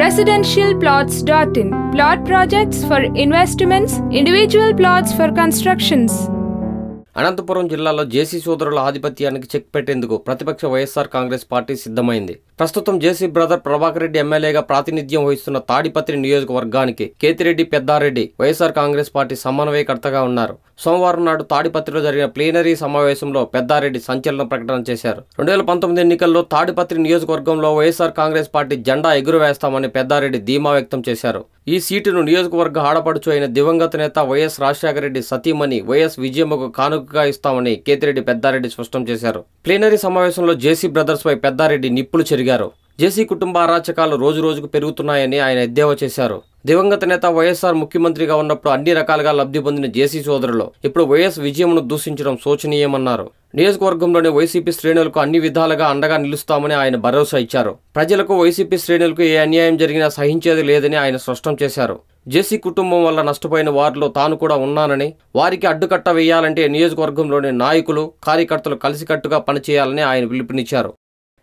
residentialplots.in. Plot projects for investments, individual plots for constructions. Anantapuram జిల్లాలో జేసీ సోదరుల ఆధిపత్యానికి చెక్ పెట్టేందుకు ప్రతిపక్ష వైఎస్ఆర్ కాంగ్రెస్ పార్టీ సిద్ధమైంది. ప్రస్తుతం జేసీ బ్రదర్ ప్రభాకర్ రెడ్డి ఎమ్మెల్యేగా ప్రాతినిధ్యం వహిస్తున్న తాడిపత్రి నియోజకవర్గానికి కేతిరెడ్డి పెద్దారెడ్డి వైఎస్ఆర్ కాంగ్రెస్ పార్టీ సమన్వయకర్తగా ఉన్నారు. సోమవారం నాడు తాడిపత్రిలో జరిగిన ప్లీనరీ సమావేశంలో పెద్దారెడ్డి సంచలన ప్రకటన చేశారు. రెండు వేల పంతొమ్మిది ఎన్నికల్లో తాడిపత్రి నియోజకవర్గంలో వైఎస్ఆర్ కాంగ్రెస్ పార్టీ జెండా ఎగురవేస్తామని పెద్దారెడ్డి ధీమా వ్యక్తం చేశారు. ఈ సీటును నియోజకవర్గ ఆడపడుచు అయిన దివంగత నేత వైఎస్ రాజశేఖర రెడ్డి సతీమణి వైఎస్ విజయమ్మకు కానుకగా ఇస్తామని కేతిరెడ్డి పెద్దారెడ్డి స్పష్టం చేశారు. ప్లీనరీ సమావేశంలో జేసీ బ్రదర్స్ పై పెద్దారెడ్డి నిప్పులు చెరిగారు. జేసీ కుటుంబ అరాచకాలు రోజు రోజుకు పెరుగుతున్నాయని ఆయన ఎద్దేవా చేశారు. దివంగత నేత వైఎస్ఆర్ ముఖ్యమంత్రిగా ఉన్నప్పుడు అన్ని రకాలుగా లబ్ధి పొందిన జేసీ సోదరులు ఇప్పుడు వైఎస్ విజయమును దూషించడం శోచనీయమన్నారు. నియోజకవర్గంలోని వైసీపీ శ్రేణులకు అన్ని విధాలుగా అండగా నిలుస్తామని ఆయన భరోసా ఇచ్చారు. ప్రజలకు వైసీపీ శ్రేణులకు ఏ అన్యాయం జరిగినా సహించేది లేదని ఆయన స్పష్టం చేశారు. జేసీ కుటుంబం వల్ల నష్టపోయిన వారిలో తాను కూడా ఉన్నానని వారికి అడ్డుకట్ట వేయాలంటే నియోజకవర్గంలోని నాయకులు కార్యకర్తలు కలిసికట్టుగా పనిచేయాలని ఆయన పిలుపునిచ్చారు.